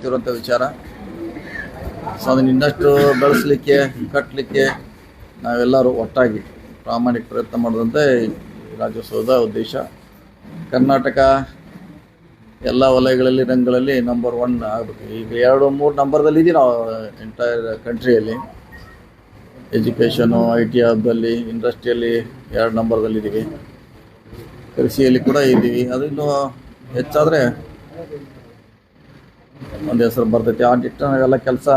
ಗೊತ್ತಿರುವಂಥ ವಿಚಾರ. ಸೊ ಅದನ್ನ ಇನ್ನಷ್ಟು ಬೆಳೆಸಲಿಕ್ಕೆ ಕಟ್ಟಲಿಕ್ಕೆ ನಾವೆಲ್ಲರೂ ಒಟ್ಟಾಗಿ ಪ್ರಾಮಾಣಿಕ ಪ್ರಯತ್ನ ಮಾಡಿದಂತೆ ರಾಜ್ಯೋತ್ಸವದ ಉದ್ದೇಶ. ಕರ್ನಾಟಕ ಎಲ್ಲ ವಲಯಗಳಲ್ಲಿ, ರಂಗಗಳಲ್ಲಿ ನಂಬರ್ ಒನ್ ಆಗಬೇಕು. ಈಗ ಎರಡು, ಮೂರು ನಂಬರ್ದಲ್ಲಿ ಇದೀವಿ ನಾವು ಎಂಟೈರ್ ಕಂಟ್ರಿಯಲ್ಲಿ ಎಜುಕೇಷನು ಐ ಟಿ ಹಬ್ಬಲ್ಲಿ ಇಂಡಸ್ಟ್ರಿಯಲ್ಲಿ ಎರಡು ನಂಬರ್ದಲ್ಲಿ ಇದ್ದೀವಿ ಕೃಷಿಯಲ್ಲಿ ಕೂಡ ಇದ್ದೀವಿ ಅದು ಹೆಚ್ಚಾದರೆ ಒಂದು ಹೆಸರು ಬರ್ತೈತಿ. ಆ ನಿಟ್ಟಿನಾಗೆಲ್ಲ ಕೆಲಸ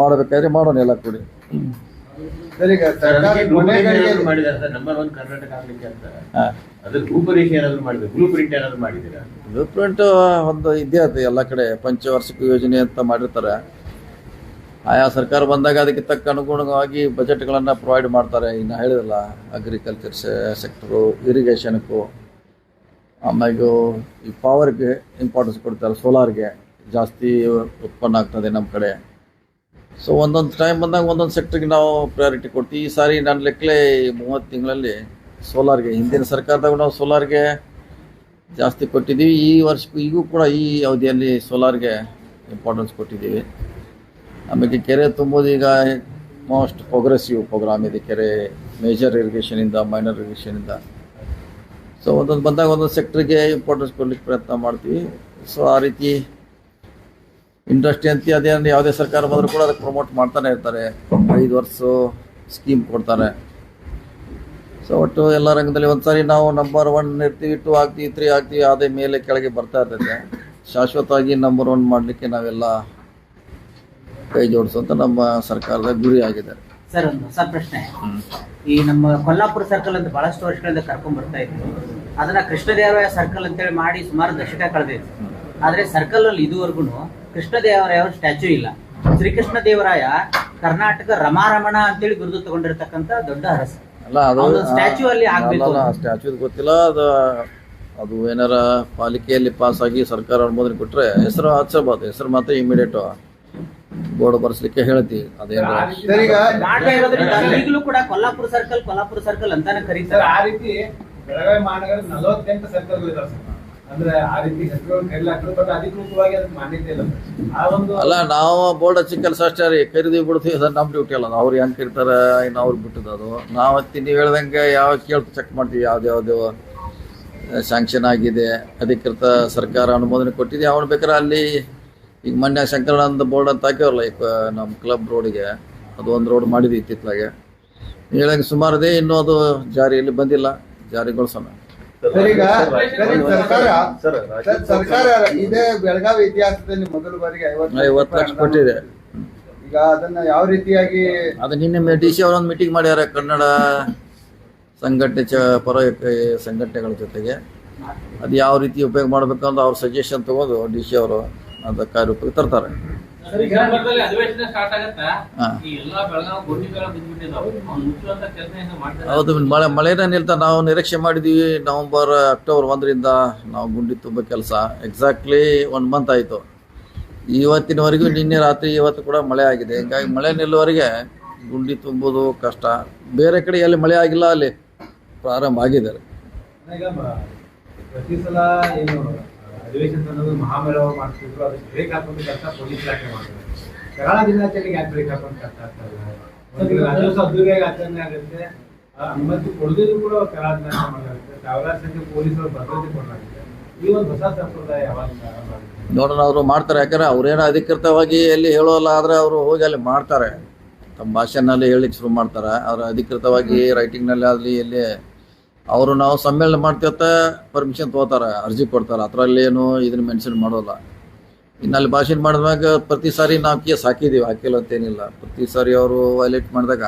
ಮಾಡಬೇಕಾದ್ರೆ ಮಾಡೋಣ ಎಲ್ಲ ಕೂಡಿ. ಸರ್ ಬ್ಲೂ ಪ್ರಿಂಟ್ ಒಂದು ಇದೇ ಅದು ಎಲ್ಲ ಕಡೆ. ಪಂಚವಾರ್ಷಿಕ ಯೋಜನೆ ಅಂತ ಮಾಡಿರ್ತಾರೆ. ಆಯಾ ಸರ್ಕಾರ ಬಂದಾಗ ಅದಕ್ಕೆ ತಕ್ಕ ಅನುಗುಣವಾಗಿ ಬಜೆಟ್ಗಳನ್ನು ಪ್ರೊವೈಡ್ ಮಾಡ್ತಾರೆ. ಇನ್ನು ಹೇಳಿದಲ್ಲ ಅಗ್ರಿಕಲ್ಚರ್ ಸೆಕ್ಟರು ಇರಿಗೇಷನ್ಕು ಆಮ್ಯಾಗ ಈ ಪವರ್ಗೆ ಇಂಪಾರ್ಟೆನ್ಸ್ ಕೊಡ್ತಾರೆ ಸೋಲಾರ್ಗೆ ಜಾಸ್ತಿ ಉತ್ಪನ್ನ ಆಗ್ತದೆ ನಮ್ಮ ಕಡೆ. ಸೊ ಒಂದೊಂದು ಟೈಮ್ ಬಂದಾಗ ಒಂದೊಂದು ಸೆಕ್ಟ್ರಿಗೆ ನಾವು ಪ್ರಯಾರಿಟಿ ಕೊಡ್ತೀವಿ. ಈ ಸಾರಿ ನನ್ನ ಲೆಕ್ಕಲೆ ಮೂವತ್ತು ತಿಂಗಳಲ್ಲಿ ಸೋಲಾರ್ಗೆ ಹಿಂದಿನ ಸರ್ಕಾರದಾಗ ನಾವು ಸೋಲಾರ್ಗೆ ಜಾಸ್ತಿ ಕೊಟ್ಟಿದ್ದೀವಿ. ಈ ವರ್ಷಕ್ಕೂ ಈಗೂ ಕೂಡ ಈ ಅವಧಿಯಲ್ಲಿ ಸೋಲಾರ್ಗೆ ಇಂಪಾರ್ಟೆನ್ಸ್ ಕೊಟ್ಟಿದ್ದೀವಿ. ಆಮೇಲೆ ಕೆರೆ ತುಂಬೋದು ಈಗ ಮೋಸ್ಟ್ ಪ್ರೋಗ್ರೆಸಿವ್ ಪ್ರೋಗ್ರಾಮ್ ಇದೆ. ಕೆರೆ ಮೇಜರ್ ಇರಿಗೇಷನಿಂದ ಮೈನರ್ ಇರಿಗೇಷನಿಂದ ಸೊ ಒಂದೊಂದು ಬಂದಾಗ ಒಂದೊಂದು ಸೆಕ್ಟ್ರಿಗೆ ಇಂಪಾರ್ಟೆನ್ಸ್ ಕೊಡ್ಲಿಕ್ಕೆ ಪ್ರಯತ್ನ ಮಾಡ್ತೀವಿ. ಸೊ ಆ ರೀತಿ ಇಂಡಸ್ಟ್ರಿ ಅಂತ ಅದೇನು ಯಾವುದೇ ಸರ್ಕಾರ ಬಂದರೂ ಕೂಡ ಅದಕ್ಕೆ ಪ್ರಮೋಟ್ ಮಾಡ್ತಾನೆ ಇರ್ತಾರೆ. ಐದು ವರ್ಷ ಸ್ಕೀಮ್ ಕೊಡ್ತಾರೆ. ಸೊ ಒಟ್ಟು ಎಲ್ಲ ರಂಗದಲ್ಲಿ ಒಂದ್ಸಾರಿ ನಾವು ನಂಬರ್ ಒನ್ ಇರ್ತೀವಿ ಟು ಆಗ್ತೀವಿ ತ್ರೀ ಆಗ್ತೀವಿ ಅದೇ ಮೇಲೆ ಕೆಳಗೆ ಬರ್ತಾ ಇರ್ತೈತೆ. ಶಾಶ್ವತವಾಗಿ ನಂಬರ್ ಒನ್ ಮಾಡಲಿಕ್ಕೆ ನಾವೆಲ್ಲ ಕೈ ಜೋಡಿಸುವಂತ ನಮ್ಮ ಸರ್ಕಾರದ ಗುರಿ ಆಗಿದೆ. ಸರ್ ಒಂದು ಹೊಸ ಪ್ರಶ್ನೆ. ಈ ನಮ್ಮ ಕೊಲ್ಲಾಪುರ ಸರ್ಕಲ್ ಅಂತ ಬಹಳಷ್ಟು ವರ್ಷಗಳಿಂದ ಕರ್ಕೊಂಡ್ ಬರ್ತಾ ಇತ್ತು ಅದನ್ನ ಕೃಷ್ಣದೇವರಾಯ ಸರ್ಕಲ್ ಅಂತೇಳಿ ಮಾಡಿ ಸುಮಾರು ದಶಕ ಕಳೆದಿತ್ತು. ಆದ್ರೆ ಸರ್ಕಲ್ ಅಲ್ಲಿ ಇದುವರೆಗೂ ಕೃಷ್ಣದೇವರಾಯ ಸ್ಟ್ಯಾಚ್ಯೂ ಇಲ್ಲ. ಶ್ರೀಕೃಷ್ಣ ದೇವರಾಯ ಕರ್ನಾಟಕ ರಮಾರಮಣ ಅಂತೇಳಿ ಬಿರುದು ತಗೊಂಡಿರ್ತಕ್ಕಂತ ದೊಡ್ಡ ಅರಸ. ಅವ್ನ ಅಲ್ಲಿ ಅಂತ. ಸ್ಟ್ಯಾಚ್ಯೂ ಗೊತ್ತಿಲ್ಲ ಅದು ಅದು ಏನಾರ ಪಾಲಿಕೆಯಲ್ಲಿ ಪಾಸ್ ಆಗಿ ಸರ್ಕಾರ ಅನುಮೋದನೆ ಕೊಟ್ರೆ ಹೆಸರು ಹಚ್ಚಬಹುದು ಹೆಸರು ಮಾತ್ರ ಇಮಿಡಿಯೇಟ್ ಬೋರ್ಡ್ ಬರ್ಸ್ಲಿಕ್ಕೆ ಹೇಳ್ತೀವಿ ಅದೇನು ಈಗಲೂ ಕೂಡ ಕೊಲ್ಲಾಪುರ ಸರ್ಕಲ್ ಕೊಲ್ಲಾಪುರ ಸರ್ಕಲ್ ಅಂತಾನೆ ಕರೀತಾರೆ. ಆ ರೀತಿ ಬೆಳಗಾವಿ ಮಹಾನಗರ ನಲವತ್ತೆಂಟು ಸರ್ಕಲ್ ಅಂದ್ರೆ ಆ ರೀತಿ ಬಟ್ ಅಧಿಕೃತವಾಗಿ ಅದಕ್ಕೆ ಮಾನ್ಯತೆ ಇಲ್ಲ ಆ ಒಂದು ಅಲ್ಲ ನಾವು ಬೋರ್ಡ್ ಹಚ್ಚಿ ಕೆಲಸ ಅಷ್ಟೇ ರೀ. ಖರೀದಿ ಬಿಡ್ತೀವಿ ಅದು ನಮ್ಮ ಡ್ಯೂಟಿ ಅಲ್ಲ. ಅವ್ರು ಹೆಂಗ್ ಕರಿತಾರೆ ಇನ್ನು ಅವ್ರು ಬಿಟ್ಟದ್ದು ಅದು. ನಾವು ಹತ್ತಿ ನೀವು ಹೇಳ್ದಂಗೆ ಯಾವ ಕೇಳ್ತು ಚೆಕ್ ಮಾಡ್ತೀವಿ. ಯಾವ್ದು ಯಾವ್ದು ಸ್ಯಾಂಕ್ಷನ್ ಆಗಿದೆ ಅಧಿಕೃತ ಸರ್ಕಾರ ಅನುಮೋದನೆ ಕೊಟ್ಟಿದೆ. ಅವ್ನು ಬೇಕಾದ್ರೆ ಅಲ್ಲಿ ಈಗ ಮೊನ್ನೆ ಶಂಕರಾನಂದ ಬೋರ್ಡ್ ಅಂತ ಹಾಕ್ಯಾವಲ್ಲ ಈಗ ನಮ್ಮ ಕ್ಲಬ್ ರೋಡಿಗೆ ಅದು ಒಂದು ರೋಡ್ ಮಾಡಿದ್ವಿ ಇತ್ತಿತ್ತಲಾಗೆ ಹೇಳಂಗೆ ಸುಮಾರು ಇದೆ ಇನ್ನೂ ಅದು ಜಾರಿಯಲ್ಲಿ ಬಂದಿಲ್ಲ ಜಾರಿಗೊಳಿಸೋಣ. ಸರ್ ಈಗ ಸರ್ ಸರ್ಕಾರ ಸರ್ ಸರ್ಕಾರ ಇದೇ ಬೆಳಗಾವಿ ಇತಿಹಾಸದಲ್ಲಿ ಮೊದಲ ಬಾರಿಗೆ ಐವತ್ತು ಲಕ್ಷ ಕೊಟ್ಟಿದೆ. ಈಗ ಅದನ್ನ ಯಾವ ರೀತಿಯಾಗಿ ಅದು ನಿನ್ನೆ ಡಿ ಸಿ ಅವರೊಂದು ಮೀಟಿಂಗ್ ಮಾಡ್ಯಾರ ಕನ್ನಡ ಸಂಘಟನೆ ಚ ಪರ ಸಂಘಟನೆಗಳ ಜೊತೆಗೆ. ಅದು ಯಾವ ರೀತಿ ಉಪಯೋಗ ಮಾಡ್ಬೇಕು ಅಂತ ಅವ್ರ ಸಜೆಷನ್ ತಗೊಂಡು ಡಿ ಸಿ ಅವರು ಅದು ಕಾರ್ಯರೂಪಕ್ಕೆ ತರ್ತಾರೆ. ಡಿಸೆಂಬರ್ದಲ್ಲಿ ಅಧಿವೇಶನ ಸ್ಟಾರ್ಟ್ ಆಗತ್ತಾ? ಈ ಎಲ್ಲಾ ಬೆಳಗಾವಿ ಗುಂಡಿಗಳ ಬಿದ್ದ್ಬಿಟ್ಟಿದಾವೆ ಅವ್ನು ಮುಚ್ಚುವಂತ ಕೆಲಸ ಹೆಂಗ ಹೌದು ಮಳೆ ಮಳೆನೇ ನಿಲ್ತಾ ನಾವು ನಿರೀಕ್ಷೆ ಮಾಡಿದ್ದೀವಿ ನವಂಬರ್ ಅಕ್ಟೋಬರ್ ಒಂದರಿಂದ ನಾವು ಗುಂಡಿ ತುಂಬ ಕೆಲಸ. ಎಕ್ಸಾಕ್ಟ್ಲಿ ಒನ್ ಮಂತ್ ಆಯಿತು. ಇವತ್ತಿನವರೆಗೂ ನಿನ್ನೆ ರಾತ್ರಿ ಇವತ್ತು ಕೂಡ ಮಳೆ ಆಗಿದೆ. ಹಿಂಗಾಗಿ ಮಳೆ ನಿಲ್ಲುವವರೆಗೆ ಗುಂಡಿ ತುಂಬೋದು ಕಷ್ಟ. ಬೇರೆ ಕಡೆ ಎಲ್ಲಿ ಮಳೆ ಆಗಿಲ್ಲ ಅಲ್ಲಿ ಪ್ರಾರಂಭ ಆಗಿದೆ. ಪ್ರತಿ ಸಲ ಏನು ಅಧಿವೇಶನ ಅನ್ನೋದು ಮಹಾಮೇಳವ ಮಾಡ್ತಿದ್ರು ಅದಕ್ಕೆ ಬ್ರೇಕ್ ಹಾಕೊಂಡು ಕೆಲಸ ಪೊಲೀಸ್ ಇಲಾಖೆ ಮಾಡ್ತಾರೆ. ಕರಾಳ ದಿನಾಚರಣೆಗೆ ಯಾಕೆ ಬ್ರೇಕ್ ಹಾಕೊಂಡು ಕಷ್ಟ ಆಗ್ತಾ ರಾಜ್ಯೋತ್ಸವ ಅದ್ದೂರಿಯಾಗಿ ಆಚರಣೆ ಆಗುತ್ತೆ. ಅನುಮತಿ ಕೊಡದಿದ್ರು ಕೂಡ ಕರಾಳ ದಿನಾಚರಣೆ ಮಾಡಲಾಗುತ್ತೆ. ಸಾವಿರಾರು ಸಂಖ್ಯೆ ಪೊಲೀಸರು ಭದ್ರತೆ ಕೊಡಲಾಗುತ್ತೆ. ಈ ಒಂದು ಹೊಸ ಸಂಪ್ರದಾಯ ಯಾವಾಗ? ನೋಡೋಣ ಅವರು ಮಾಡ್ತಾರೆ. ಯಾಕಂದ್ರೆ ಅವ್ರೇನು ಅಧಿಕೃತವಾಗಿ ಎಲ್ಲಿ ಹೇಳೋಲ್ಲ ಆದರೆ ಅವರು ಹೋಗಿ ಅಲ್ಲಿ ಮಾಡ್ತಾರೆ. ತಮ್ಮ ಭಾಷೆನಲ್ಲಿ ಹೇಳಿಕ್ಕೆ ಶುರು ಮಾಡ್ತಾರೆ. ಅವರ ಅಧಿಕೃತವಾಗಿ ರೈಟಿಂಗ್ನಲ್ಲಿ ಆಗಲಿ ಎಲ್ಲಿ ಅವರು ನಾವು ಸಮ್ಮೇಳನ ಮಾಡ್ತಿರ್ತ ಪರ್ಮಿಷನ್ ತಗೋತಾರೆ ಅರ್ಜಿ ಕೊಡ್ತಾರೆ. ಅದರಲ್ಲಿ ಏನು ಇದನ್ನ ಮೆನ್ಷನ್ ಮಾಡೋಲ್ಲ. ಇನ್ನು ಅಲ್ಲಿ ಭಾಷಣ ಮಾಡಿದ್ಮ್ಯಾಗ ಪ್ರತಿ ಸಾರಿ ನಾವು ಕೇಸ್ ಹಾಕಿದ್ದೀವಿ ಹಾಕಿಲ್ಲ ಅಂತೇನಿಲ್ಲ. ಪ್ರತಿ ಸಾರಿ ಅವರು ವೈಲೇಟ್ ಮಾಡಿದಾಗ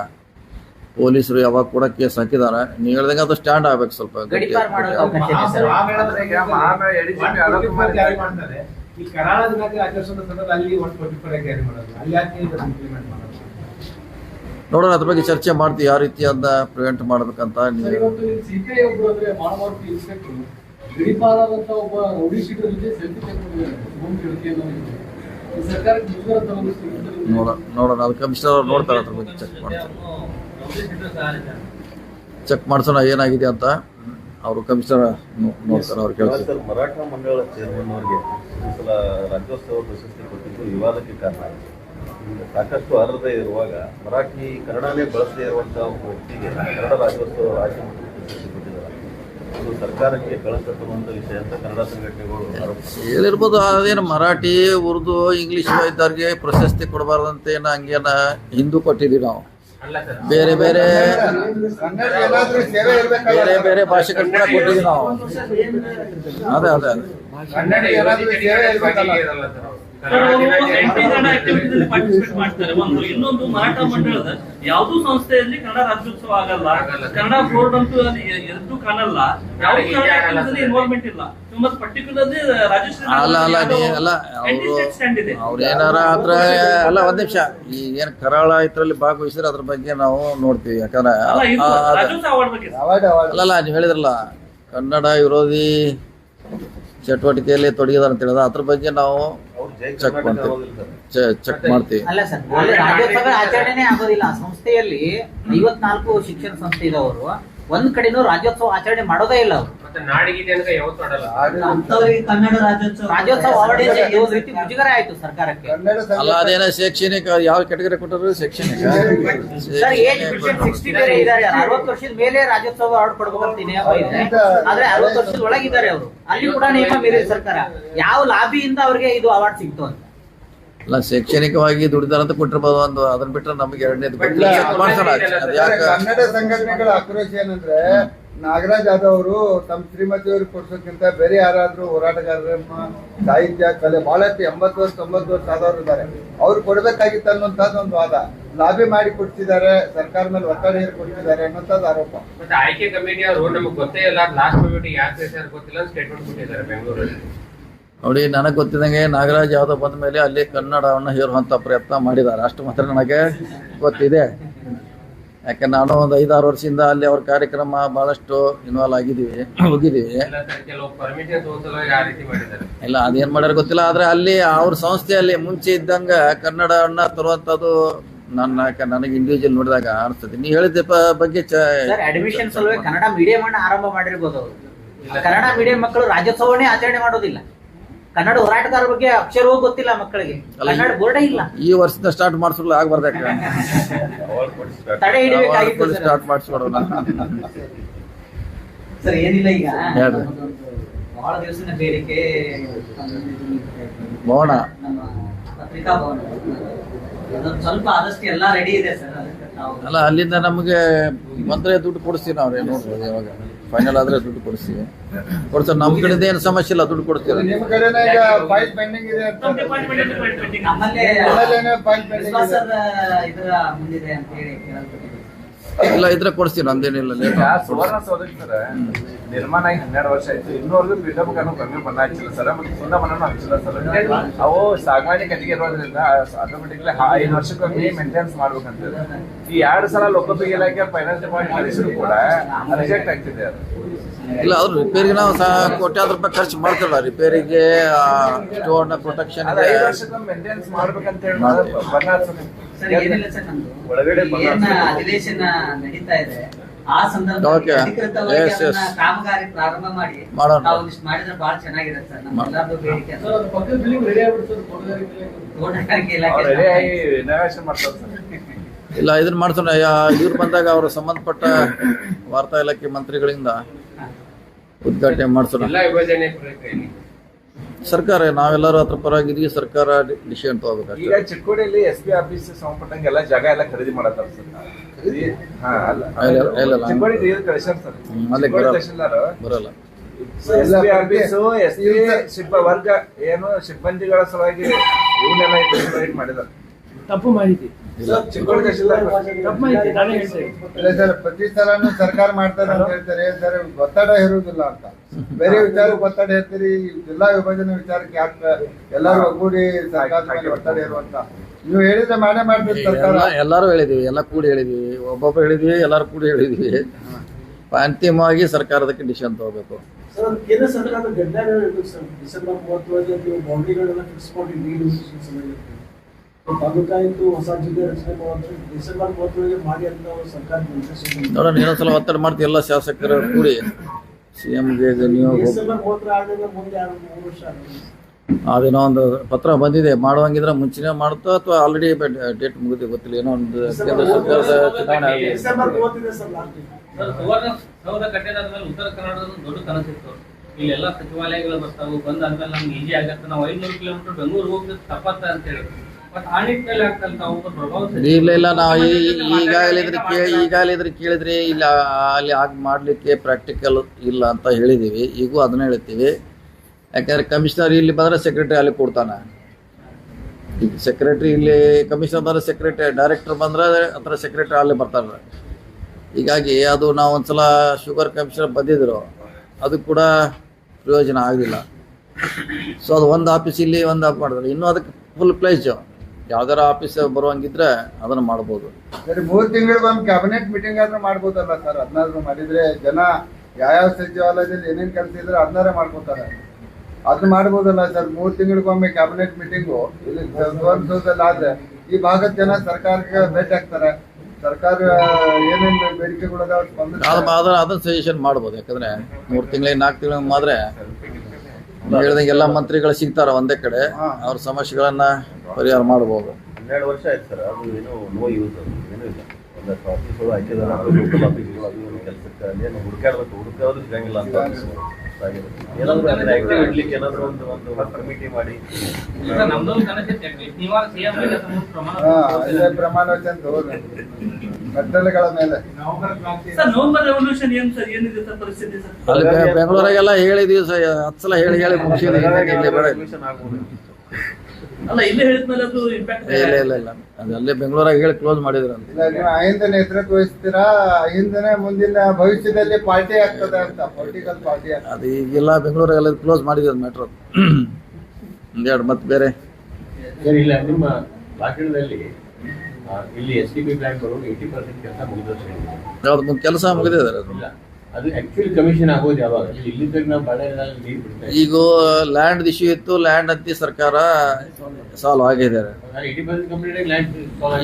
ಪೊಲೀಸರು ಯಾವಾಗ ಕೂಡ ಕೇಸ್ ಹಾಕಿದ್ದಾರೆ. ನೀವು ಹೇಳ್ದಂಗೆ ಅದು ಸ್ಟ್ಯಾಂಡ್ ಆಗ್ಬೇಕು ಸ್ವಲ್ಪ ಈ ಕರಾಳ ದಿನಾಚರಣೆ ಆಚರಿಸೋದ್ರ ಸಂದರ್ಭದಲ್ಲಿ ಅಲ್ಲಿ ಒನ್ ಟ್ವೆಂಟಿ ಫೋರ್ ಜಾರಿ ಮಾಡೋದು? ಅಲ್ಲಿ ಯಾಕೆ ಇಂಪ್ಲಿಮೆಂಟ್ ಮಾಡೋದು? ನೋಡೋಣ ಅದ್ರ ಬಗ್ಗೆ ಚರ್ಚೆ ಮಾಡ್ತೀವಿ ಯಾವ ರೀತಿ ಅದನ್ನ ಪ್ರಿವೆಂಟ್ ಮಾಡ್ಬೇಕಂತ ನೋಡೋಣ ಅದು ಕಮಿಷನರ್ ಅವ್ರು ನೋಡ್ತಾರೆ ಅದ್ರ ಬಗ್ಗೆ ಚೆಕ್ ಮಾಡ್ತಾರೆ ಚೆಕ್ ಮಾಡ್ಸೋಣ ಏನಾಗಿದೆ ಅಂತ ಅವರು ಕಮಿಷನರ್ ನೋಡ್ತಾರೆ ಅವ್ರು ಕೇಳ್ತಾರೆ ಮರಾಠ ಮಂಡಳ ಚೇರ್ಮನ್ ಅವರಿಗೆ ಈ ಸಲ ರಾಜ್ಯೋತ್ಸವ ಪ್ರಶಸ್ತಿ ಕೊಟ್ಟಿದ್ದು ವಿವಾದಕ್ಕೆ ಕಾರಣ ಸಾಕಷ್ಟು ಅರ್ಹತೆ ಇರುವಾಗ ಮರಾಠಿ ಕನ್ನಡನೇ ಬಳಸದೇ ಇರುವಂತಹ ಒಂದು ವ್ಯಕ್ತಿಗೆ ಕನ್ನಡ ರಾಜ್ಯೋತ್ಸವ ರಾಜ್ಯ ಅದು ಸರ್ಕಾರಕ್ಕೆ ವಿಷಯ ಅಂತ ಕನ್ನಡ ಸಂಘಟನೆಗಳು ಹೇಳಿರ್ಬೋದು ಅದೇನು ಮರಾಠಿ ಉರ್ದು ಇಂಗ್ಲಿಷ್ ಇದ್ದವ್ರಿಗೆ ಪ್ರಶಸ್ತಿ ಕೊಡಬಾರ್ದಂತ ಏನ ಹಂಗೇನ ಹಿಂದೂ ಕೊಟ್ಟಿದ್ವಿ ನಾವು. ಬೇರೆ ಬೇರೆ ಕನ್ನಡ ಏನಾದ್ರೂ ಸೇವೆ ಇರ್ಬೇಕಲ್ಲ ಬೇರೆ ಬೇರೆ ಭಾಷೆಗಳು ಕೂಡ ಕೊಟ್ಟಿದ್ದೀವಿ ನಾವು. ಅದೇ ಅದೇ ಅದೇ. ಪಾರ್ಟಿಸಿಪೇಟ್ ಮಾಡ್ತಾರೆ. ಒಂದು ಇನ್ನೊಂದು ಮರಾಠ ಮಂಡಳದ ಯಾವ್ದು ಸಂಸ್ಥೆಯಲ್ಲಿ ಕನ್ನಡ ರಾಜ್ಯೋತ್ಸವ ಆಗಲ್ಲ. ಕನ್ನಡ ಬೋರ್ಡ್ ಅಂತೂ ಅದು ಎದ್ದು ಕಾಣಲ್ಲ. ಯಾವ ಇನ್ವಾಲ್ವ್ಮೆಂಟ್ ಇಲ್ಲ. ಮತ್ತೆ ಪರ್ಟಿಕ್ಯುಲರ್ಲಿ ರಾಜಶ್ರೀ ಅಲ್ಲ ಅಲ್ಲ ನೀ ಅಲ್ಲ ಅವರು ಏನಾರ ಆದ್ರ ಅಲ್ಲ ಒಂದ್ ನಿಮಿಷ. ಈ ಏನ್ ಕರಾಳ ಇದ್ರಲ್ಲಿ ಭಾಗವಹಿಸಿದ್ರೆ ಅದ್ರ ಬಗ್ಗೆ ನಾವು ನೋಡ್ತೀವಿ. ಯಾಕಂದ್ರೆ ಅಲ್ಲ ನೀವು ಹೇಳಿದ್ರಲ್ಲ ಕನ್ನಡ ವಿರೋಧಿ ಚಟುವಟಿಕೆಯಲ್ಲಿ ತೊಡಗಿದಾರ ಅಂತ ಹೇಳಿದ್ರೆ ಅದ್ರ ಬಗ್ಗೆ ನಾವು ಚೆಕ್ ಮಾಡ್ತೀವಿ. ಚೆಕ್ ಮಾಡ್ತೀವಿ. ಅಲ್ಲ ಸರ್ ರಾಜ್ಯೋತ್ಸವ ಆಚರಣೆನೇ ಆಗೋದಿಲ್ಲ. ಸಂಸ್ಥೆಯಲ್ಲಿ ಐವತ್ನಾಲ್ಕು ಶಿಕ್ಷಣ ಸಂಸ್ಥೆ ಇದಾವರು ಒಂದ್ ಕಡೆನೂ ರಾಜ್ಯೋತ್ಸವ ಆಚರಣೆ ಮಾಡೋದೇ ಇಲ್ಲ ಅವರು. ಮತ್ತೆ ನಾಡಿಗಿದೆ ಅಂತ ಯಾವತ್ತೂ ಆಡಲ್ಲ. ಕನ್ನಡ ರಾಜ್ಯೋತ್ಸವ ರಾಜ್ಯೋತ್ಸವ ಅವಾರ್ಡ್ ಒಂದು ರೀತಿ ಮುಜುಗರ ಆಯ್ತು ಸರ್ಕಾರಕ್ಕೆ. ಅಲ್ಲ ಅದೇನೋ ಶೈಕ್ಷಣಿಕ ಯಾವ ಕೆಟಗರಿ ಕೊಟ್ಟರು? ಶೈಕ್ಷಣಿಕ. ಸರ್ ಏಜ್ ಸಿಕ್ಸ್ಟಿ ಬೇರೆ ಇದಾರೆ. ಅರವತ್ತು ವರ್ಷದ ಮೇಲೆ ರಾಜ್ಯೋತ್ಸವ ಅವಾರ್ಡ್ ಕೊಡ್ಬೇಕಂತ ನಿಯಮ ಇದೆ ಆದ್ರೆ ಅರವತ್ತು ವರ್ಷದ ಒಳಗಿದ್ದಾರೆ ಅವರು. ಅಲ್ಲಿ ಕೂಡ ನಿಯಮ ಮೀರಿದೆ ಸರ್ಕಾರ. ಯಾವ ಲಾಬಿಯಿಂದ ಅವ್ರಿಗೆ ಇದು ಅವಾರ್ಡ್ ಸಿಗ್ತು ಅಂತ. ಅಲ್ಲ ಶೈಕ್ಷಣಿಕವಾಗಿ ದುಡಿದಾರಂತ ಕೊಟ್ಟಿರ್ಬೋದು ಒಂದು ಅದನ್ನ ಬಿಟ್ಟರೆ ನಮ್ಗೆ ಎರಡನೇದು ಕನ್ನಡ ಸಂಘಟನೆಗಳ ಆಕ್ರೋಶ ಏನಂದ್ರೆ ನಾಗರಾಜ್ ಯಾದವ್ ಅವರು ತಮ್ಮ ಶ್ರೀಮತಿ ಅವ್ರಿಗೆ ಕೊಡ್ಸೋಕ್ಕಿಂತ ಬೇರೆ ಯಾರಾದ್ರೂ ಹೋರಾಟಗಾರರ ಸಾಹಿತ್ಯ ಕಲೆ ಬಹಳಷ್ಟು ಎಂಬತ್ತು ವರ್ಷ ತೊಂಬತ್ತು ವರ್ಷ ಆದವರು ಇದ್ದಾರೆ. ಅವ್ರು ಕೊಡ್ಬೇಕಾಗಿತ್ತು ಅನ್ನೋಂಥದ್ದು ಒಂದು ವಾದ. ಲಾಬಿ ಮಾಡಿ ಕೊಡ್ತಿದ್ದಾರೆ ಸರ್ಕಾರ ಮೇಲೆ ಒತ್ತಡ ಹೇರಿ ಕೊಡ್ತಿದ್ದಾರೆ ಅನ್ನೋಂಥದ್ದು ಆರೋಪ. ಮತ್ತೆ ಆಯ್ಕೆ ಕಮಿಟಿ ಅವರು ನಮಗೆ ಗೊತ್ತೇ ಇಲ್ಲ ಲಾಸ್ಟ್ ಕಮಿಟಿ ಯಾಕೆ ಗೊತ್ತಿಲ್ಲ ಸ್ಟೇಟ್ಮೆಂಟ್ ಕೊಟ್ಟಿದ್ದಾರೆ ಬೆಂಗಳೂರಲ್ಲಿ. ನೋಡಿ, ನನಗೆ ಗೊತ್ತಿದ್ದಂಗೆ ನಾಗರಾಜ್ ಯಾವುದೋ ಬಂದ ಮೇಲೆ ಅಲ್ಲಿ ಕನ್ನಡವನ್ನು ಹೇರುವಂಥ ಪ್ರಯತ್ನ ಮಾಡಿದ್ದಾರೆ. ಅಷ್ಟು ಮಾತ್ರ ನನಗೆ ಗೊತ್ತಿದೆ. ಯಾಕೆ, ನಾನು ಒಂದು ಐದಾರು ವರ್ಷದಿಂದ ಅಲ್ಲಿ ಅವ್ರ ಕಾರ್ಯಕ್ರಮ ಬಹಳಷ್ಟು ಇನ್ವಾಲ್ವ್ ಆಗಿದ್ದೀವಿ, ಹೋಗಿದ್ದೀವಿ. ಇಲ್ಲ, ಅದೇನ್ ಮಾಡ್ಯಾರ ಗೊತ್ತಿಲ್ಲ. ಆದ್ರೆ ಅಲ್ಲಿ ಅವ್ರ ಸಂಸ್ಥೆಯಲ್ಲಿ ಮುಂಚೆ ಇದ್ದಂಗ ಕನ್ನಡವನ್ನ ತರುವಂಥದ್ದು ನನ್ನ ನನಗೆ ಇಂಡಿವಿಜುವಲ್ ನೋಡಿದಾಗ ಅನಿಸ್ತದೆ ನೀವು ಹೇಳಿದ ಬಗ್ಗೆ ಕನ್ನಡ ಮೀಡಿಯಂ ಆರಂಭ ಮಾಡಿರ್ಬೋದು ಕನ್ನಡ ಮೀಡಿಯಂ ಮಕ್ಕಳು ರಾಜ್ಯೋತ್ಸವನೇ ಆಚರಣೆ ಮಾಡೋದಿಲ್ಲ. ಕನ್ನಡ ಹೋರಾಟಗಾರರ ಬಗ್ಗೆ ಅಕ್ಷರವೂ ಗೊತ್ತಿಲ್ಲ ಮಕ್ಕಳಿಗೆ. ಕನ್ನಡ ಬೋರ್ಡ ಇಲ್ಲ. ಈ ವರ್ಷದಿಂದ ಸ್ಟಾರ್ಟ್ ಮಾಡಿಸಲು ಆಗ್ಬಾರ್ದ ತಡೆ ಹಿಡಿಬೇಕಾಗಿತ್ತು ಸರ್. ಸ್ಟಾರ್ಟ್ ಮಾಡಿಸ್ಕೊಡೋಣ. ಸರ್ ಏನಿಲ್ಲ ಈಗ. ಬಹಳ ದಿವಸದ ಬೇಡಿಕೆ. ಭವನ ಪತ್ರಿಕಾ ಭವನ. ಸ್ವಲ್ಪ ಆದಷ್ಟು ಎಲ್ಲಾ ರೆಡಿ ಇದೆ ಸರ್. ಅಲ್ಲ ಅಲ್ಲಿಂದ ನಮಗೆ ಬಂದ್ರೆ ದುಡ್ಡು ಕೊಡಿಸ್ತೀವಿ ನಾವ್ರೆ ನೋಡ್ಬೋದು ಯಾವಾಗ ಫೈನಲ್ ಆದ್ರೆ ದುಡ್ಡು ಕೊಡಿಸ್ತೀವಿ ಕೊಡ್ತಾರೆ ನಮ್ಮ ಕಡೆ ಏನು ಸಮಸ್ಯೆ ಇಲ್ಲ ದುಡ್ಡು ಕೊಡ್ತೀವಿ. ನಿಮ್ ಕಡೆನೇ ಈಗ ಫೈಲ್ ಪೆಂಡಿಂಗ್ ಇದೆ ಅಂತ. ನಮ್ಮ ಇಲ್ಲ ಇದ್ರೆ ಕೊಡ್ತೀನಿ ನಮ್ದೇನಿಲ್ಲ ಲೇಟ್ ಸುವರ್ಣ ಸೌಧಕ್ಕೆ ಸರ್ ನಿರ್ಮಾಣ ಆಗಿ ಹನ್ನೆರಡು ವರ್ಷ ಆಯ್ತು. ಇನ್ನೂವರೆಗೂ ಪೀಠಮುಖನು ಕಮ್ಮಿ ಬಣ್ಣ ಹಚ್ಚಿಲ್ಲ ಸರ್. ಮತ್ತೆ ಸುಣ್ಣ ಬಣ್ಣನೂ ಹಚ್ಚಿಲ್ಲ ಸರ್. ಅವು ಸಾಗವಾನಿ ಕಟ್ಟಿಗೆ ಇರೋದ್ರಿಂದ ಆಟೋಮೆಟಿಕ್ಲಿ ಐದು ವರ್ಷಕ್ಕೊಮ್ಮೆ ಮೇಂಟೆನೆನ್ಸ್ ಮಾಡ್ಬೇಕಂತ ಈ ಎರಡು ಸಲ ಲೋಕೋಪಯೋಗಿ ಇಲಾಖೆ ಫೈನಾನ್ಸ್ ಡಿಪಾರ್ಟ್ಮೆಂಟ್ ಕಳಿಸಿದ್ರು ಕೂಡ ರಿಜೆಕ್ಟ್ ಆಗ್ತಿದೆ ಅದು. ಇಲ್ಲ ಅವ್ರು ರಿಪೇರಿಗೆ ನಾವು ಸಹ ಕೋಟ್ಯಾಂತರ ರೂಪಾಯಿ ಖರ್ಚು ಮಾಡ್ತಿಲ್ಲ. ರಿಪೇರಿಗೆ ಸ್ಟೋನ್ ಪ್ರೊಟೆಕ್ಷನ್ ಐದು ವರ್ಷಕ್ಕೊಮ್ಮೆ ಮೇಂಟೆನೆನ್ಸ್ ಮಾಡ್ಬೇಕಂತ ಹೇಳಿ ಒಳಗಡೆ ಅಧಿವೇಶನ ನಡೀತಾ ಇದೆ. ಆ ಸಂದರ್ಭದಲ್ಲಿ ಕಾಮಗಾರಿ ಪ್ರಾರಂಭ ಮಾಡಿ. ಒಂದಿಷ್ಟು ಮಾಡಿದ್ರೆ ಬಹಳ ಚೆನ್ನಾಗಿರುತ್ತೆ ಸರ್. ಬೇಡಿಕೆ ತೋಟಗಾರಿಕೆ ಇಲಾಖೆ. ಇಲ್ಲ ಇದನ್ನ ಮಾಡ್ತಾನೆ ಇವ್ರು ಬಂದಾಗ ಅವರು ಸಂಬಂಧಪಟ್ಟ ವಾರ್ತಾ ಇಲಾಖೆ ಮಂತ್ರಿಗಳಿಂದ ಉದ್ಘಾಟನೆ ಮಾಡ್ತಾರೆ ಸರ್ಕಾರ ನಾವೆಲ್ಲರೂ ಅದ್ರ ಪರವಾಗಿದ್ದೀವಿ ಸರ್ಕಾರ ಡಿಸಿಷನ್ ಈಗ ತಗೋಬೇಕಷ್ಟೇ ಚಿಕ್ಕೋಡಿಯಲ್ಲಿ ಎಸ್ ಪಿ ಆಫೀಸ್ ಸಂಬಂಧಪಟ್ಟಂಗೆ ಎಲ್ಲ ಜಾಗ ಎಲ್ಲ ಖರೀದಿ ಮಾಡತ್ತಾರ ಸರ್. ಬರಲ್ಲ. S P office S P ಸಿಬ್ಬ ವರ್ಗ ಏನು ಸಿಬ್ಬಂದಿಗಳ ಸಲುವಾಗಿ ಇವನ್ನೆಲ್ಲ ಮಾಡಿದಾರೆ. ತಪ್ಪು ಮಾಹಿತಿ ಇಲ್ಲ. ಸರ್ ಪ್ರತಿ ಸಲನು ಸರ್ಕಾರ ಮಾಡ್ತಾರೆ ಅಂತ ಹೇಳ್ತಾರೆ. ಸರ್ ಒತ್ತಡ ಇರುವುದಿಲ್ಲ ಅಂತ. ಬೇರೆ ವಿಚಾರಕ್ಕೆ ಒತ್ತಡ ಹೇಳ್ತೀರಿ ಜಿಲ್ಲಾ ವಿಭಜನೆ ವಿಚಾರಕ್ಕೆ ಯಾಕೆ ಎಲ್ಲರೂ ಒಗ್ಗೂಡಿ ಸರ್ಕಾರದ ಮೇಲೆ ಒತ್ತಡ ಇರುವಂತ? ನೀವು ಹೇಳಿದ್ರೆ ಮಾಡೇ ಮಾಡ್ತೀರಿ ಸರ್ಕಾರ. ಎಲ್ಲ ಎಲ್ಲರೂ ಹೇಳಿದೀವಿ ಎಲ್ಲ ಕೂಡಿ ಹೇಳಿದೀವಿ. ಒಬ್ಬೊಬ್ಬರು ಹೇಳಿದ್ವಿ ಎಲ್ಲರೂ ಕೂಡಿ ಹೇಳಿದ್ವಿ. ಅಂತಿಮವಾಗಿ ಸರ್ಕಾರದ ಡಿಸಿಷನ್ ತಗೋಬೇಕು. ಕೇಂದ್ರ ಸರ್ಕಾರದ ಡಿಸೆಂಬರ್ ಮೂವತ್ತೊಳಗೆ ನೀವು ಬೌಂಡ್ರಿಗಳನ್ನ ಫಿಕ್ಸ್ ಮಾಡಿ ನೀಡಿ ತಾಲೂಕಾ ಇತ್ತು ಹೊಸ ಜಿಲ್ಲೆ ರಚನೆ ಮಾಡುವಂತ ಡಿಸೆಂಬರ್ ಮೂವತ್ತೊಳಗೆ ಮಾಡಿ ಅಂತ ಸರ್ಕಾರ ನಿರ್ದೇಶನ ನೋಡೋಣ ಇನ್ನೊಂದ್ಸಲ ಒತ್ತಡ ಮಾಡ್ತೀವಿ ಎಲ್ಲ ಶಾಸಕರ ಕೂಡಿ. ಸಿ ಎಮ್ಗೆ ನಿಯೋಗ ಹೋಗ್- ಡಿಸೆಂಬರ್ ಮೂವತ್ತರ ಆದ್ರಿಂದ ಮುಂದೆ ಎರಡು ಮೂರು ವರ್ಷ ಅದೇನೋ ಒಂದು ಪತ್ರ ಬಂದಿದೆ ಮಾಡುವಂಗಿದ್ರೆ ಮುಂಚೆನೇ ಮಾಡುತ್ತೋ ಅಥವಾ ಆಲ್ರೆಡಿ ಡೇಟ್ ಮುಗಿದು ಗೊತ್ತಿಲ್ಲ ಏನೋ ಒಂದು ಕೇಂದ್ರ ಸರ್ಕಾರದ ಚುನಾವಣೆ ಉತ್ತರ ಕನ್ನಡದ ದೊಡ್ಡ ಕನಸಿತ್ತು ಇಲ್ಲೆಲ್ಲ ಸಚಿವಾಲಯಗಳು ಬರ್ತಾವು ಬಂದಾದ್ಮೇಲೆ ನಮ್ಗೆ ಈಜಿ ಆಗತ್ತೆ. ನಾವು ಐನೂರು ಕಿಲೋಮೀಟರ್ ಬೆಂಗಳೂರು ಹೋಗಿದ್ರೆ ತಪ್ಪತ್ತ ಅಂತ ಹೇಳಿ. ಇಲ್ಲ ಇಲ್ಲ ನಾವು ಈಗಾಗಲಿದ್ರೆ ಈಗಾಗಲೇ ಇದ್ರೆ ಕೇಳಿ ಈಗಾಗಲೇ ಇದ್ರ ಕೇಳಿದ್ರೆ ಇಲ್ಲ ಅಲ್ಲಿ ಆಗ ಮಾಡಲಿಕ್ಕೆ ಪ್ರಾಕ್ಟಿಕಲ್ ಇಲ್ಲ ಅಂತ ಹೇಳಿದ್ದೀವಿ ಈಗೂ ಅದನ್ನ ಹೇಳ್ತೀವಿ. ಯಾಕಂದ್ರೆ ಕಮಿಷನರ್ ಇಲ್ಲಿ ಬಂದ್ರೆ ಸೆಕ್ರೆಟರಿ ಅಲ್ಲಿ ಕೊಡ್ತಾನೆ. ಈಗ ಸೆಕ್ರೆಟ್ರಿ ಇಲ್ಲಿ ಕಮಿಷನರ್ ಬಂದ್ರೆ ಸೆಕ್ರೆಟರಿ ಡೈರೆಕ್ಟರ್ ಬಂದ್ರೆ ಹತ್ರ ಸೆಕ್ರೆಟರಿ ಅಲ್ಲಿ ಬರ್ತಾರೆ. ಹೀಗಾಗಿ ಅದು ನಾವು ಒಂದ್ಸಲ ಶುಗರ್ ಕಮಿಷನರ್ ಬಂದಿದ್ರು ಅದು ಕೂಡ ಪ್ರಯೋಜನ ಆಗಲಿಲ್ಲ. ಸೊ ಅದು ಒಂದು ಆಫೀಸ್ ಇಲ್ಲಿ ಒಂದು ಆಫ್ ಮಾಡಿದ್ರು. ಇನ್ನೂ ಅದಕ್ಕೆ ಫುಲ್ ಪ್ಲೇಸ್ ಯಾವ್ದಾರ ಆಫೀಸ್ ಬರುವಂಗಿದ್ರೆ ಅದನ್ನ ಮಾಡ್ಬೋದು. ಸರಿ ಮೂರ್ ಒಂದು ಕ್ಯಾಬಿನೆಟ್ ಮೀಟಿಂಗ್ ಆದ್ರೂ ಮಾಡ್ಬೋದಲ್ಲ ಸರ್? ಅದನ್ನಾದ್ರೂ ಮಾಡಿದ್ರೆ ಜನ ಯಾವ್ಯಾವ ಸಚಿವಾಲಯದಲ್ಲಿ ಏನೇನ್ ಕೆಲಸ ಇದ್ರೆ ಅದನ್ನಾರೇ ಮಾಡ್ಕೋತಾರೆ. ಅದನ್ನ ಮಾಡ್ಬೋದಲ್ಲ ಸರ್? ಮೂರ್ ತಿಂಗಳಿಗೊಮ್ಮೆ ಕ್ಯಾಬಿನೆಟ್ ಮೀಟಿಂಗು ಇಲ್ಲಿ ಸುವರ್ಣಸೌಧದಲ್ಲಿ ಆದ್ರೆ ಈ ಭಾಗದ ಜನ ಸರ್ಕಾರಕ್ಕೆ ಭೇಟಿ ಆಗ್ತಾರೆ. ಸರ್ಕಾರ ಏನೇನು ಬೇಡಿಕೆಗಳು ಅದನ್ನ ಅದನ್ನ ಸಜೆಷನ್ ಮಾಡ್ಬೋದು. ಯಾಕಂದ್ರೆ ಮೂರು ತಿಂಗಳಿಗೆ ನಾಲ್ಕು ತಿಂಗಳಿಗೆ ಮಾದ್ರೆ ಹೇಳ್ದಂಗೆ ಎಲ್ಲ ಮಂತ್ರಿಗಳು ಸಿಗ್ತಾರ ಒಂದೇ ಕಡೆ ಅವ್ರ ಸಮಸ್ಯೆಗಳನ್ನ ಪರಿಹಾರ ಮಾಡಬಹುದು ಹನ್ನೆರಡು ವರ್ಷ ಆಯ್ತು ಸರ್ ಅದು ಏನು ನೋ ಯೂಸ್ ಏನು ಏನೂ ಇಲ್ಲ. ಒಂದಷ್ಟು ಆಫೀಸ್ಗಳು ಹಾಕಿದಾರೆ ಲೋಕಲ್ ಆಫೀಸ್ಗಳು ಅದು ಏನು ಕೆಲಸಕ್ಕೆ ಹುಡುಕಾಡ್ಬೇಕು ಸಿಗಂಗಿಲ್ಲ ಅಂತ ಅನ್ಸುತ್ತೆ. ಏನಾದ್ರು ಅಂದ್ರೆ ಆಕ್ಟಿವ್ ಇಡ್ಲಿಕ್ಕೆ ಏನಾದ್ರು ಒಂದು ಒಂದು ಕಮಿಟಿ ಮಾಡಿ. ಪ್ರಮಾಣ ಮೇಲೆ. ಬೆಂಗಳೂರಾಗೆಲ್ಲ ಹೇಳಿದೀವಿ ಸರ್ ಹತ್ತು ಸಲ ಹೇಳಿ ಹೇಳಿ ಮುಗಿಸಿದ್ವಿ ಇಲ್ಲಿ ಅಲ್ಲ ಇಲ್ಲೇ ಹೇಳಿದ್ಮೇಲೆ ಅದು ಇಂಪ್ಯಾಕ್ಟ್ ಇಲ್ಲ ಇಲ್ಲ ಇಲ್ಲ ಅದು ಅಲ್ಲೇ ಬೆಂಗಳೂರಾಗ ಹೇಳಿ ಕ್ಲೋಸ್ ಮಾಡಿದ್ರು ಅಂತ. ಇಲ್ಲ ನೀವು ಅಹಿಂದ ನೇತೃತ್ವ ವಹಿಸ್ತೀರಾ? ಅಹಿಂದನೇ ಮುಂದಿನ ಭವಿಷ್ಯದಲ್ಲಿ ಪಾರ್ಟಿ ಆಗ್ತದೆ ಅಂತ ಪೊಲಿಟಿಕಲ್ ಪಾರ್ಟಿ ಅದು ಈಗೆಲ್ಲ ಬೆಂಗಳೂರಾಗೆಲ್ಲ ಕ್ಲೋಸ್ ಮಾಡಿದ್ರು ಮೆಟ್ರೋ ಒಂದೆರಡು ಮತ್ತೆ ಬೇರೆ. ಸರ್ ಇಲ್ಲ ನಿಮ್ಮ ಭಾಷಣದಲ್ಲಿ ಇಲ್ಲಿ ಎಸ್ ಟಿ ಪಿ ಪ್ಲಾಂಟ್ ಬರೋದು ಏಯ್ಟಿ ಪರ್ಸೆಂಟ್ ಕೆಲಸ ಮುಗಿದಷ್ಟು. ಯಾವ್ದು ಕೆಲಸ ಮುಗಿದಿದೆ ಅದು ಆಕ್ಚುಲಿ ಕಮಿಷನ್ ಆಗೋದು ಯಾವಾಗ? ಇಲ್ಲಿ ತನಕ ನಾವು ಬಡ ನೀರು ಬಿಡ್ತಾ ಈಗ ಲ್ಯಾಂಡ್ ಇಶ್ಯೂ ಇತ್ತು ಲ್ಯಾಂಡ್ ಅಂತ ಸರ್ಕಾರ ಸಾಲ್ವ್ ಆಗಿದ್ದಾರೆ ಈಗ ನಾನು ಕಂಪ್ಲೀಟ್ ಲ್ಯಾಂಡ್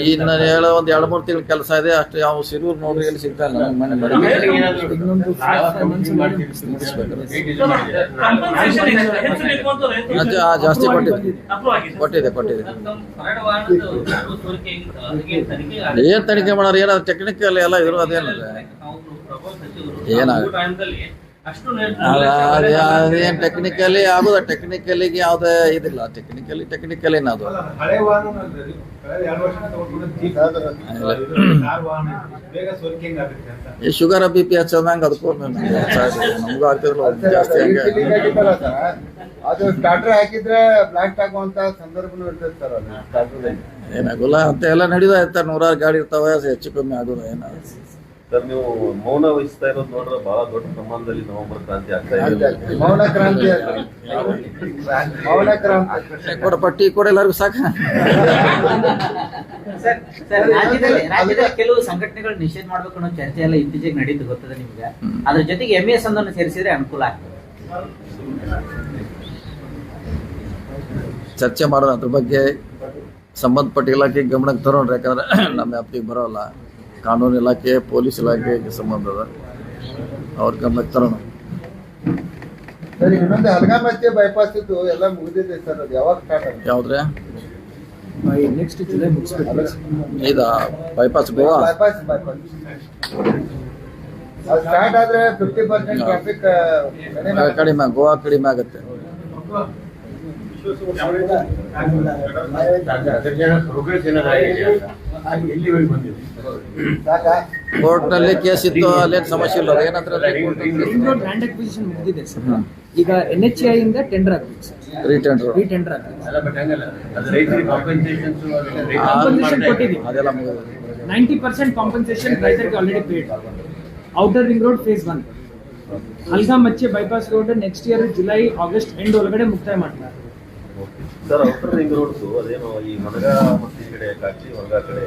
ಇನ್ನು ಹೇಳೋ ಒಂದ್ ಎರಡು ಮೂರು ತಿಂಗಳ ಕೆಲಸ ಇದೆ ಅಷ್ಟು ಯಾವ ಸಿರೂರ್ ನೋಡ್ರಿ ಎಲ್ಲಿ ಸಿಗ್ತಾ ಇಲ್ಲ. ನಮ್ಗೆ ಮನೆ ಬರೋದು. ಆ, ಜಾಸ್ತಿ ಕೊಟ್ಟಿದೆ. ಕೊಟ್ಟಿದೆ ಕೊಟ್ಟಿದೆ. ಏನ್ ತನಿಖೆ ಮಾಡೋರು? ಏನಾದ್ರು ಟೆಕ್ನಿಕಲ್ ಎಲ್ಲ ಇದ್ರು ಅದೇನಿಲ್ಲ ಏನಾಗುತ್ತೆ? ಅದೇನ್ ಟೆಕ್ನಿಕಲಿ ಆಗೋದ? ಟೆಕ್ನಿಕಲಿಗೆ ಯಾವ್ದೇ ಇದಿಲ್ಲ. ಟೆಕ್ನಿಕಲಿ ಟೆಕ್ನಿಕಲಿ ಏನದು ಈ ಶುಗರ್ ಬಿ ಪಿ ಹಚ್ಚೋದಂಗ ಅದಕ್ಕೂ ನಮಗೂ ಆಗ್ತಿರಲ್ಲ ಜಾಸ್ತಿ ಹಂಗೆ ಅದು ಸ್ಟಾರ್ಟರ್ ಹಾಕಿದ್ರೆ ಬ್ಲಾಕ್ ಆಗುವಂತ ಸಂದರ್ಭನೂ ಇರ್ತದೆ ಸರ್ ಸ್ಟಾರ್ಟರ್ ಏನಾಗೋಲ್ಲ ಅಂತ ಎಲ್ಲ ನಡೀತಾ ಇರ್ತಾರೆ. ನೂರಾರು ಗಾಡಿ ಇರ್ತಾವೆ ಹೆಚ್ಚು ಕಮ್ಮಿ ಆಗೋದು ಏನ ಸರ್ ನೀವು ಮೌನ ವಹಿಸ್ತಾ ಇರೋದು ನೋಡ್ರೆ ಬಹಳ ದೊಡ್ಡ ಪ್ರಮಾಣದಲ್ಲಿ ನವೆಂಬರ್ ಕ್ರಾಂತಿ ಆಗ್ತಾ ಇದೆ. ಮೌನ ಕ್ರಾಂತಿ ಮೌನ ಕ್ರಾಂತಿ ಕೊಡ ಪಟ್ಟಿ ಕೊಡ ಎಲ್ಲರಿಗೂ ಸಾಕ. ಸರ್ ಸರ್ ರಾಜ್ಯದಲ್ಲಿ ರಾಜ್ಯದಲ್ಲಿ ಕೆಲವು ಸಂಘಟನೆಗಳು ನಿಷೇಧ ಮಾಡ್ಬೇಕು ಅನ್ನೋ ಚರ್ಚೆ ಎಲ್ಲ ಇತ್ತೀಚೆಗೆ ನಡೀತು ಗೊತ್ತದೆ ನಿಮ್ಗೆ? ಅದ್ರ ಜೊತೆಗೆ ಎಂ ಎಸ್ ಅನ್ನೋ ಸೇರಿಸಿದ್ರೆ ಅನುಕೂಲ ಆಗ್ತದೆ. ಚರ್ಚೆ ಮಾಡೋಣ ಅದ್ರ ಬಗ್ಗೆ ಸಂಬಂಧಪಟ್ಟ ಇಲಾಖೆಗೆ ಗಮನಕ್ಕೆ ತರೋಣ್ರಿ ಯಾಕಂದ್ರೆ ನಮ್ಮ ವ್ಯಾಪ್ತಿಗೆ ಬರೋಲ್ಲ. ಕಾನೂನು ಇಲಾಖೆ ಪೊಲೀಸ್ ಇಲಾಖೆಗೆ ಸಂಬಂಧ ಅದ. ಅವ್ರ ಗಮನಕ್ಕೆ ತರೋಣ. ಸರ್ ಇನ್ನೊಂದು ಹಲಗಾಮಚ್ಚೆ ಬೈಪಾಸ್ ಇದ್ದು ಎಲ್ಲ ಮುಗಿದಿದೆ ಸರ್ ಅದು ಯಾವಾಗ ಸ್ಟಾರ್ಟ್ ಆಗುತ್ತೆ? ಯಾವ್ದ್ರೆ? ನೆಕ್ಸ್ಟ್ ಜುಲೈ ಮುಗಿಸ್ಬೇಕು. ಇದ ಬೈಪಾಸ್ ಗೋವಾ ಬೈಪಾಸ್ ಬೈಪಾಸ್ ಅದು ಸ್ಟಾರ್ಟ್ ಆದ್ರೆ ಫಿಫ್ಟಿ ಪರ್ಸೆಂಟ್ ಟ್ರಾಫಿಕ್ ಕಡಿಮೆ ಗೋವಾ ಕಡಿಮೆ ಆಗುತ್ತೆ. ಪ್ರೋಗ್ರೆಸ್ ಏನಾದ್ರು ಆಗಿದೆಯಾ ಎಲ್ಲಿವರೆಗೆ ಬಂದಿದೆ ಸಾಕಾ ಕೋರ್ಟ್ ಕೇಸ್ ಇತ್ತು ಅಲ್ಲೇನು ಸಮಸ್ಯೆ ಇಲ್ಲ ಏನಂದ್ರೆ ರಿಂಗ್ ರೋಡ್ ಲ್ಯಾಂಡ್ ಅಕ್ವಿಸಿಷನ್ ಮುಗಿದಿದೆ ಸರ್. ಈಗ ಎನ್ ಎಚ್ ಐ ಇಂದ ಟೆಂಡರ್ ಆಗ್ಬೇಕು ಸರ್. ರೀಟೆಂಡರ್ ರೀಟೆಂಡರ್ ಕಾಂಪನ್ಸೇಷನ್ ಕೊಟ್ಟಿದ್ದೀವಿ. ಅದೆಲ್ಲ ನೈಂಟಿ ಪರ್ಸೆಂಟ್ ಕಾಂಪನ್ಸೇಷನ್ ರೈತರಿಗೆ already paid outer ring road phase one ಅಲ್ಗಾ ಮಚ್ಚೆ bypass road next year July August end ಒಳಗಡೆ ಮುಕ್ತಾಯ ಮಾಡ್ತಾರೆ. ಸರ್ ಔಟರ್ ರಿಂಗ್ ರೋಡ್ಸ್ ಅದೇನೋ ಈ ಮನಗ ಮತ್ತು ಈ ಕಡೆ, ಕಾಕಿ ಹೊರಗ ಕಡೆ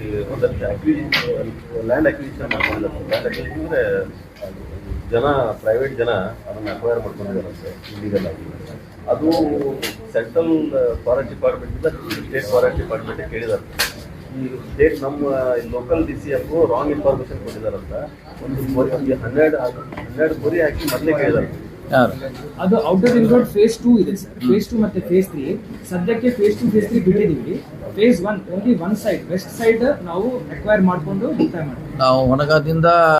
ಈ ಒಂದಷ್ಟು ಅಕ್ವಿಜಿಷನ್ ಲ್ಯಾಂಡ್ ಅಕ್ವಿಜಿಷನ್ ಮಾಡ್ಕೊಂಡಿಲ್ಲ ಲ್ಯಾಂಡ್ ಅಕ್ವಿಷನ್ ಅಂದರೆ, ಜನ ಪ್ರೈವೇಟ್ ಜನ ಅದನ್ನ ಅಕ್ವೈರ್ ಮಾಡ್ಕೊಂಡಿದ್ದಾರೆ ಸರ್ ಇಲ್ಲಿಗಲ್ ಆಗಿ. ಅದು ಸೆಂಟ್ರಲ್ ಫಾರೆಸ್ಟ್ ಡಿಪಾರ್ಟ್ಮೆಂಟ್ ಇಂದ ಸ್ಟೇಟ್ ಫಾರೆಸ್ಟ್ ಡಿಪಾರ್ಟ್ಮೆಂಟ್ ಕೇಳಿದ್ದಾರೆ. ಈ ಸ್ಟೇಟ್ ನಮ್ಮ local D C F wrong information ಕೊಟ್ಟಿದಾರಂತ ಒಂದು ಮರಿ ಹನ್ನೆರಡು ಹನ್ನೆರಡು ಮರಿ ಹಾಕಿ ಮೊದಲೇ ಕೇಳಿದಾರೆ ಯಾರು ಅದು outer ring road phase two ಇದೆ ಸರ್ ಫೇಸ್ ಟೂ ಮತ್ತೆ ಫೇಸ್ ತ್ರೀ ಸದ್ಯಕ್ಕೆ phase two phase three ಬಿಟ್ಟಿದ್ದೀವಿ phase one only one side west side ನಾವು ಅಕ್ವೈರ್ ಮಾಡ್ಕೊಂಡು ಮಾಡ್ತೀವಿ. ನಾವು ಹೊನಗಾದಿಂದ